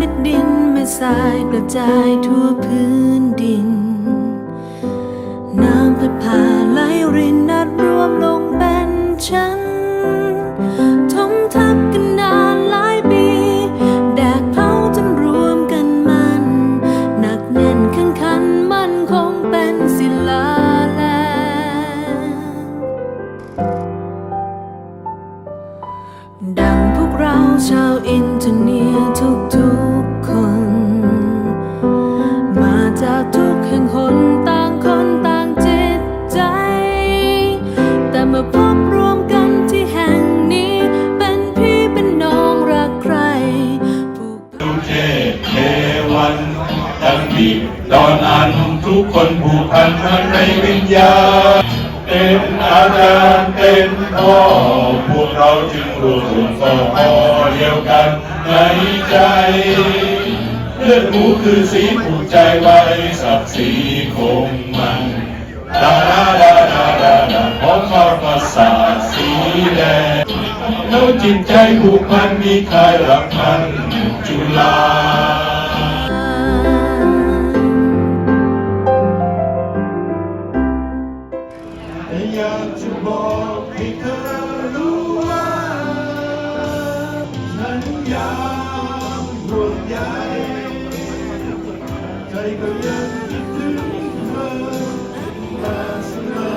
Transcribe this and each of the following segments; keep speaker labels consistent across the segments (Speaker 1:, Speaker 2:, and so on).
Speaker 1: นิดดินไม่ทรายกระจายทั่วพื้นดิน น้ำพัดพาไหลรินนัดรวมลงเป็นชั้นทมทับกันนานหลายปี แดกเผาจนรวมกันมัน หนักแน่นข็งขันมันคงเป็นศิลาแรงดังพวกเราชาวอินเทอร์เนี ตอน
Speaker 2: อันทุกคนผูกพันทั้งในวิญญาณเป็นอาจารย์เป็นพ่อพวกเราจึงรวมกลุ่มต่อพอเดียวกันในใจเลือดหมูคือสีผูกใจไว้ศักดิ์ศรีคงมันดาดาดาดาดาดาพร้อมมรประสาทสีแดงแล้วจิตใจผูกพันมีใครรักมันจุฬา อยากจะบอกให้เธอรู้ว่า ฉันยังห่วงใยใจก็ยังคิดถึงเธอแต่
Speaker 1: เสมอ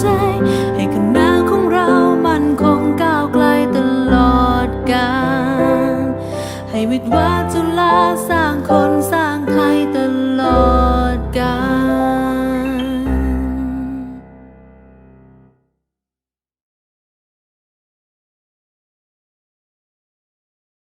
Speaker 1: ใจ ให้คณะของเรามันคงก้าวไกลตลอดกาลให้วิทย์วาจุฬาสร้างคน